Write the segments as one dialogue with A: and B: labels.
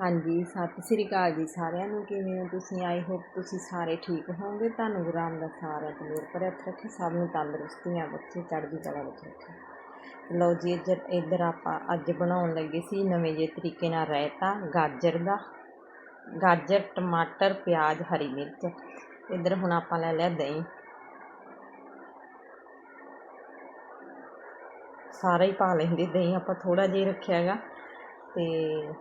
A: ਹਾਂਜੀ, ਸਤਿ ਸ੍ਰੀ ਅਕਾਲ ਜੀ ਸਾਰਿਆਂ ਨੂੰ। ਕਿਵੇਂ ਹੋ ਤੁਸੀਂ? ਆਈ ਹੋਪ ਤੁਸੀਂ ਸਾਰੇ ਠੀਕ ਹੋਵੋਗੇ। ਤੁਹਾਨੂੰ ਗੁਰੂ ਰਾਮਦਾਸ ਸਾਰਿਆਂ ਤੇ ਮੇਰ ਪਰ ਹੱਥ ਰੱਖੇ, ਸਭ ਨੂੰ ਤੰਦਰੁਸਤੀਆਂ ਬੱਚੇ, ਚੜ੍ਹਦੀ ਕਲਾ ਵਿੱਚ ਰੱਖੇ। ਲਓ ਜੀ, ਇੱਧਰ ਇੱਧਰ ਆਪਾਂ ਅੱਜ ਬਣਾਉਣ ਲੱਗੇ ਸੀ ਨਵੇਂ ਜਿਹੇ ਤਰੀਕੇ ਨਾਲ ਰਾਇਤਾ, ਗਾਜਰ ਦਾ। ਗਾਜਰ, ਟਮਾਟਰ, ਪਿਆਜ਼, ਹਰੀ ਮਿਰਚ। ਇੱਧਰ ਹੁਣ ਆਪਾਂ ਲੈ ਲਿਆ ਦਹੀਂ। ਸਾਰਾ ਹੀ ਪਾ ਲੈਂਦੇ ਦਹੀਂ, ਆਪਾਂ ਥੋੜਾ ਜਿਹਾ ਹੀ ਰੱਖਿਆ ਹੈਗਾ। ਤੇ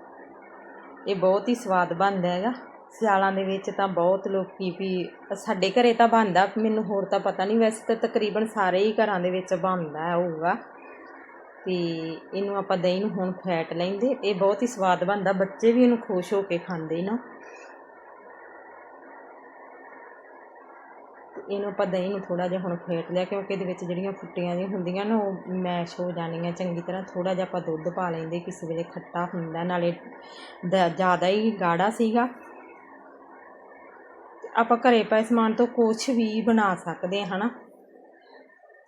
A: ਇਹ ਬਹੁਤ ਹੀ ਸਵਾਦ ਬਣਦਾ ਹੈਗਾ। ਸਿਆਲਾਂ ਦੇ ਵਿੱਚ ਤਾਂ ਬਹੁਤ ਲੋਕੀ ਵੀ ਸਾਡੇ ਘਰੇ ਤਾਂ ਬਣਦਾ, ਮੈਨੂੰ ਹੋਰ ਤਾਂ ਪਤਾ ਨਹੀਂ। ਵੈਸੇ ਤਾਂ ਤਕਰੀਬਨ ਸਾਰੇ ਹੀ ਘਰਾਂ ਦੇ ਵਿੱਚ ਬਣਦਾ ਹੋਊਗਾ। ਤੇ ਇਹਨੂੰ ਆਪਾਂ ਦਹੀਂ ਨੂੰ ਹੁਣ ਫੈਟ ਲੈਂਦੇ। ਇਹ ਬਹੁਤ ਹੀ ਸਵਾਦ ਬਣਦਾ। ਬੱਚੇ ਵੀ ਇਹਨੂੰ ਖੁਸ਼ ਹੋ ਕੇ ਖਾਂਦੇ ਨਾ। ਇਹਨੂੰ ਆਪਾਂ ਦਹੀਂ ਨੂੰ ਥੋੜ੍ਹਾ ਜਿਹਾ ਹੁਣ ਫੇਟ ਲਿਆ, ਕਿਉਂਕਿ ਇਹਦੇ ਵਿੱਚ ਜਿਹੜੀਆਂ ਫੁੱਟੀਆਂ ਜਿਹੀਆਂ ਹੁੰਦੀਆਂ ਨਾ, ਉਹ ਮੈਸ਼ ਹੋ ਜਾਣੀਆਂ ਚੰਗੀ ਤਰ੍ਹਾਂ। ਥੋੜ੍ਹਾ ਜਿਹਾ ਆਪਾਂ ਦੁੱਧ ਪਾ ਲੈਂਦੇ, ਕਿਸੇ ਵੇਲੇ ਖੱਟਾ ਹੁੰਦਾ, ਨਾਲੇ ਜ਼ਿਆਦਾ ਹੀ ਗਾੜਾ ਸੀਗਾ। ਆਪਾਂ ਘਰੇ ਪਏ ਸਮਾਨ ਤੋਂ ਕੁਝ ਵੀ ਬਣਾ ਸਕਦੇ ਹਾਂ ਹਨਾ?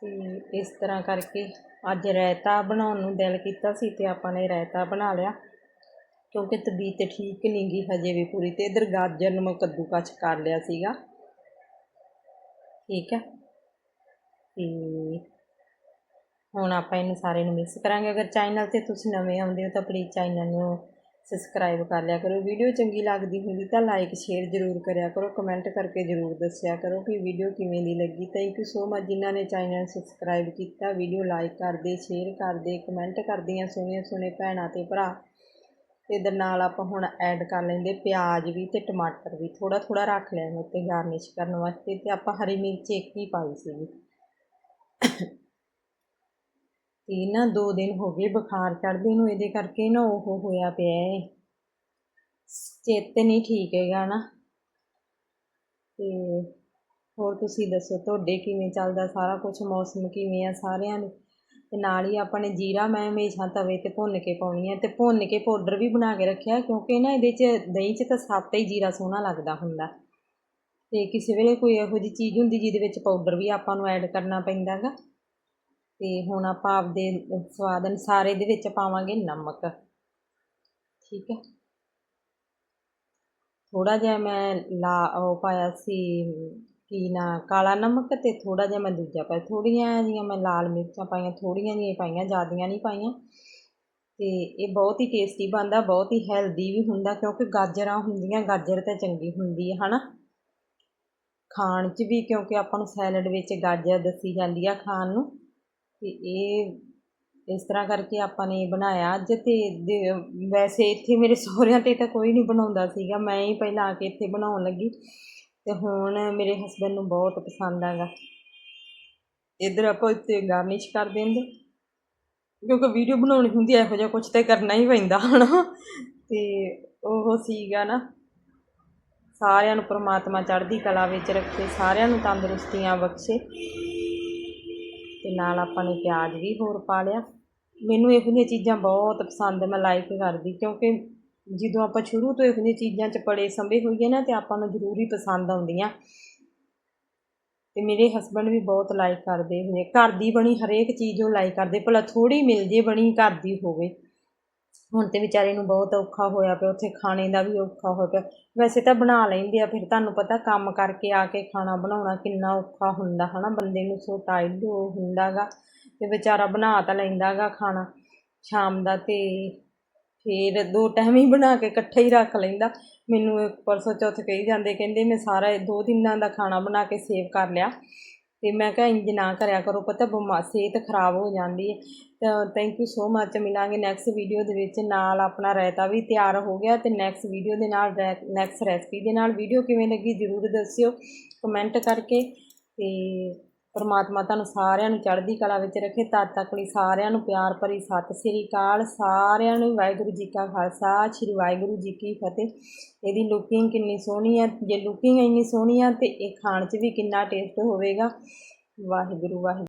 A: ਤੇ ਇਸ ਤਰ੍ਹਾਂ ਕਰਕੇ ਅੱਜ ਰਾਇਤਾ ਬਣਾਉਣ ਨੂੰ ਦਿਲ ਕੀਤਾ ਸੀ ਤੇ ਆਪਾਂ ਨੇ ਰਾਇਤਾ ਬਣਾ ਲਿਆ। ਕਿਉਂਕਿ ਤਬੀਅਤ ਠੀਕ ਨਹੀਂ ਗਈ ਹਜੇ ਵੀ ਪੂਰੀ, ਤੇ ਇਧਰ ਗਾਜਰ ਨੂੰ ਮੈਂ ਕੱਦੂਕਸ ਕਰ ਲਿਆ ਸੀਗਾ। ਠੀਕ ਹੈ। ਤੇ ਹੁਣ ਆਪਾਂ ਇਹਨੂੰ ਸਾਰੇ ਨੂੰ ਮਿਕਸ ਕਰਾਂਗੇ। ਅਗਰ ਚੈਨਲ ਤੇ ਤੁਸੀਂ ਨਵੇਂ ਆਉਂਦੇ ਹੋ ਤਾਂ ਪਲੀਜ਼ ਚੈਨਲ ਨੂੰ ਸਬਸਕ੍ਰਾਈਬ ਕਰ ਲਿਆ ਕਰੋ। ਵੀਡੀਓ ਚੰਗੀ ਲੱਗਦੀ ਹੁੰਦੀ ਤਾਂ ਲਾਈਕ ਸ਼ੇਅਰ ਜ਼ਰੂਰ ਕਰਿਆ ਕਰੋ। ਕਮੈਂਟ ਕਰਕੇ ਜ਼ਰੂਰ ਦੱਸਿਆ ਕਰੋ ਕਿ ਵੀਡੀਓ ਕਿਵੇਂ ਦੀ ਲੱਗੀ। ਥੈਂਕ ਯੂ ਸੋ ਮਚ ਜਿਨ੍ਹਾਂ ਨੇ ਚੈਨਲ ਸਬਸਕ੍ਰਾਈਬ ਕੀਤਾ। ਵੀਡੀਓ ਲਾਈਕ ਕਰਦੇ ਸ਼ੇਅਰ ਕਰਦੇ ਕਮੈਂਟ ਕਰਦੀਆਂ ਸੋਹਣੀਆਂ ਸੋਹਣੇ ਭੈਣਾਂ ਤੇ ਭਰਾ। ਇਹਦੇ ਨਾਲ ਆਪਾਂ ਹੁਣ ਐਡ ਕਰ ਲੈਂਦੇ ਪਿਆਜ਼ ਵੀ ਤੇ ਟਮਾਟਰ ਵੀ ਥੋੜਾ ਥੋੜਾ ਰੱਖ ਲਿਆ ਮੈਂ ਉੱਤੇ ਗਾਰਨਿਸ਼ ਕਰਨ ਵਾਸਤੇ ਤੇ ਆਪਾਂ ਹਰੀ ਮਿਰਚ ਇੱਕ ਹੀ ਪਾਈ ਸੀਗੀ। ਤੇ ਨਾ ਦੋ ਦਿਨ ਹੋ ਗਏ ਬੁਖਾਰ ਚੜ੍ਹਦੇ ਨੂੰ, ਇਹਦੇ ਕਰਕੇ ਨਾ ਉਹ ਹੋਇਆ ਪਿਆ ਹੈ ਚੇਤ ਨਹੀਂ ਠੀਕ ਹੈਗਾ ਨਾ। ਤੇ ਹੋਰ ਤੁਸੀਂ ਦੱਸੋ, ਤੁਹਾਡੇ ਕਿਵੇਂ ਚੱਲਦਾ ਸਾਰਾ ਕੁਝ ਮੌਸਮ ਕਿਵੇਂ ਆ ਸਾਰਿਆਂ ਨੂੰ ਅਤੇ ਨਾਲ ਹੀ ਆਪਾਂ ਨੇ ਜੀਰਾ ਮੈਂ ਹਮੇਸ਼ਾ ਤਵੇ ਤੇ ਭੁੰਨ ਕੇ ਪਾਉਣੀ ਹੈ ਅਤੇ ਭੁੰਨ ਕੇ ਪਾਊਡਰ ਵੀ ਬਣਾ ਕੇ ਰੱਖਿਆ ਕਿਉਂਕਿ ਨਾ ਇਹਦੇ 'ਚ ਦਹੀਂ 'ਚ ਤਾਂ ਸੱਤ ਹੀ ਜੀਰਾ ਸੋਹਣਾ ਲੱਗਦਾ ਹੁੰਦਾ। ਅਤੇ ਕਿਸੇ ਵੇਲੇ ਕੋਈ ਇਹੋ ਜਿਹੀ ਚੀਜ਼ ਹੁੰਦੀ ਜਿਹਦੇ ਵਿੱਚ ਪਾਊਡਰ ਵੀ ਆਪਾਂ ਨੂੰ ਐਡ ਕਰਨਾ ਪੈਂਦਾ ਗਾ ਅਤੇ ਹੁਣ ਆਪਾਂ ਆਪਦੇ ਸਵਾਦ ਅਨੁਸਾਰ ਇਹਦੇ ਵਿੱਚ ਪਾਵਾਂਗੇ ਨਮਕ। ਠੀਕ ਹੈ। ਥੋੜਾ ਜਿਹਾ ਮੈਂ ਲਾ ਉਹ ਪਾਇਆ ਸੀ ਕੀ ਨਾ, ਕਾਲਾ ਨਮਕ ਅਤੇ ਥੋੜ੍ਹਾ ਜਿਹਾ ਮੈਂ ਦੂਜਾ ਪਾਇਆ, ਥੋੜ੍ਹੀਆਂ ਜਿਹੀਆਂ ਮੈਂ ਲਾਲ ਮਿਰਚਾਂ ਪਾਈਆਂ, ਥੋੜ੍ਹੀਆਂ ਜਿਹੀਆਂ ਪਾਈਆਂ, ਜ਼ਿਆਦੀਆਂ ਨਹੀਂ ਪਾਈਆਂ। ਅਤੇ ਇਹ ਬਹੁਤ ਹੀ ਟੇਸਟੀ ਬਣਦਾ, ਬਹੁਤ ਹੀ ਹੈਲਦੀ ਵੀ ਹੁੰਦਾ, ਕਿਉਂਕਿ ਗਾਜਰਾਂ ਹੁੰਦੀਆਂ, ਗਾਜਰ ਤਾਂ ਚੰਗੀ ਹੁੰਦੀ ਹੈ, ਹਨਾ? ਖਾਣ 'ਚ ਵੀ, ਕਿਉਂਕਿ ਆਪਾਂ ਨੂੰ ਸੈਲਡ ਵਿੱਚ ਗਾਜਰ ਦੱਸੀ ਜਾਂਦੀ ਆ ਖਾਣ ਨੂੰ। ਅਤੇ ਇਹ, ਇਸ ਤਰ੍ਹਾਂ ਕਰਕੇ ਆਪਾਂ ਨੇ ਬਣਾਇਆ ਅੱਜ ਤੇ ਵੈਸੇ ਇੱਥੇ ਮੇਰੇ ਸਹੁਰਿਆਂ ਤੇ ਤਾਂ ਕੋਈ ਨਹੀਂ ਬਣਾਉਂਦਾ ਸੀਗਾ, ਮੈਂ ਹੀ ਪਹਿਲਾਂ ਆ ਕੇ ਇੱਥੇ ਬਣਾਉਣ ਲੱਗੀ। ਤੇ ਹੁਣ ਮੇਰੇ ਹਸਬੈਂਡ ਨੂੰ ਬਹੁਤ ਪਸੰਦ ਆਗਾ। ਇੱਧਰ ਆਪਾਂ ਇੱਥੇ ਗਾਰਨਿਸ਼ ਕਰ ਦਿੰਦੇ। ਕਿਉਂਕਿ ਵੀਡੀਓ ਬਣਾਉਣੀ ਹੁੰਦੀ ਇਹੋ ਜਿਹਾ ਕੁਝ ਤੇ ਕਰਨਾ ਹੀ ਪੈਂਦਾ, ਹਨਾ? ਤੇ ਉਹ ਸੀਗਾ ਨਾ, ਸਾਰਿਆਂ ਨੂੰ ਪ੍ਰਮਾਤਮਾ ਚੜ੍ਹਦੀ ਕਲਾ ਵਿੱਚ ਰੱਖੇ, ਸਾਰਿਆਂ ਨੂੰ ਤੰਦਰੁਸਤੀਆਂ ਬਖਸ਼ੇ। ਤੇ ਨਾਲ ਆਪਾਂ ਨੇ ਪਿਆਜ਼ ਵੀ ਹੋਰ ਪਾ ਲਿਆ। ਮੈਨੂੰ ਇਹੋ ਜਿਹੀਆਂ ਚੀਜ਼ਾਂ ਬਹੁਤ ਪਸੰਦ, ਮੈਂ ਲਾਈਕ ਕਰਦੀ, ਕਿਉਂਕਿ ਜਦੋਂ ਆਪਾਂ ਸ਼ੁਰੂ ਤੋਂ ਇਹੋ ਜਿਹੀਆਂ ਚੀਜ਼ਾਂ 'ਚ ਪੜੇ ਸੰਭੇ ਹੋਈਏ ਨਾ ਤੇ ਆਪਾਂ ਨੂੰ ਜ਼ਰੂਰੀ ਪਸੰਦ ਆਉਂਦੀਆਂ। ਤੇ ਮੇਰੇ ਹਸਬੰਡ ਵੀ ਬਹੁਤ ਲਾਈਕ ਕਰਦੇ ਹੋਏ, ਘਰ ਦੀ ਬਣੀ ਹਰੇਕ ਚੀਜ਼ ਉਹ ਲਾਈਕ ਕਰਦੇ, ਭਲਾ ਥੋੜੀ ਮਿਲ ਜੇ ਬਣੀ ਘਰ ਦੀ ਹੋਵੇ। ਹੁਣ ਤੇ ਵਿਚਾਰੇ ਨੂੰ ਬਹੁਤ ਔਖਾ ਹੋਇਆ ਪਿਆ, ਉੱਥੇ ਖਾਣੇ ਦਾ ਵੀ ਔਖਾ ਹੋਇਆ ਪਿਆ। ਵੈਸੇ ਤਾਂ ਬਣਾ ਲੈਂਦੇ ਆ, ਫਿਰ ਤੁਹਾਨੂੰ ਪਤਾ ਕੰਮ ਕਰਕੇ ਆ ਕੇ ਖਾਣਾ ਬਣਾਉਣਾ ਕਿੰਨਾ ਔਖਾ ਹੁੰਦਾ ਹਨਾ, ਬੰਦੇ ਨੂੰ ਸੋ ਟਾਈਡ ਹੁੰਦਾਗਾ ਤੇ ਵਿਚਾਰਾ ਬਣਾ ਤਾਂ ਲੈਂਦਾਗਾ ਖਾਣਾ ਸ਼ਾਮ ਦਾ ਤੇ ਫਿਰ ਦੋ ਟਾਈਮ ਹੀ ਬਣਾ ਕੇ ਇਕੱਠੇ ਹੀ ਰੱਖ ਲੈਂਦਾ। ਮੈਨੂੰ ਪਰਸੋਂ ਚੌਥ ਕਹੀ ਜਾਂਦੇ, ਕਹਿੰਦੇ ਮੈਂ ਸਾਰਾ ਦੋ ਦਿਨਾਂ ਦਾ ਖਾਣਾ ਬਣਾ ਕੇ ਸੇਵ ਕਰ ਲਿਆ। ਤੇ ਮੈਂ ਕਿਹਾ ਇੰਜ ਨਾ ਕਰਿਆ ਕਰੋ, ਪਤਾ ਬਿਮਾਰ ਸਿਹਤ ਖਰਾਬ ਹੋ ਜਾਂਦੀ ਹੈ ਤਾਂ ਥੈਂਕ ਯੂ ਸੋ ਮੱਚ ਮਿਲਾਂਗੇ ਨੈਕਸਟ ਵੀਡੀਓ ਦੇ ਵਿੱਚ। ਨਾਲ ਆਪਣਾ ਰਾਇਤਾ ਵੀ ਤਿਆਰ ਹੋ ਗਿਆ ਤੇ ਨੈਕਸਟ ਵੀਡੀਓ ਦੇ ਨਾਲ ਨੈਕਸਟ ਰੈਸਪੀ ਦੇ ਨਾਲ। ਵੀਡੀਓ ਕਿਵੇਂ ਲੱਗੀ ਜ਼ਰੂਰ ਦੱਸਿਓ ਕਮੈਂਟ ਕਰਕੇ। ਤੇ ਪਰਮਾਤਮਾ ਤੁਹਾਨੂੰ ਸਾਰਿਆਂ ਨੂੰ ਚੜ੍ਹਦੀ ਕਲਾ ਵਿੱਚ ਰੱਖੇ, ਤਦ ਤੱਕ ਲਈ ਸਾਰਿਆਂ ਨੂੰ ਪਿਆਰ ਭਰੀ ਸਤਿ ਸ੍ਰੀ ਅਕਾਲ। ਸਾਰਿਆਂ ਨੂੰ ਵਾਹਿਗੁਰੂ ਜੀ ਕਾ ਖਾਲਸਾ, ਸ੍ਰੀ ਵਾਹਿਗੁਰੂ ਜੀ ਕੀ ਫਤਿਹ। ਇਹਦੀ ਲੁਕਿੰਗ ਕਿੰਨੀ ਸੋਹਣੀ ਹੈ। ਜੇ ਲੁਕਿੰਗ ਇੰਨੀ ਸੋਹਣੀ ਆ, ਤੇ ਇਹ ਖਾਣ 'ਚ ਵੀ ਕਿੰਨਾ ਟੇਸਟ ਹੋਵੇਗਾ। ਵਾਹਿਗੁਰੂ ਵਾਹਿਗੁਰੂ।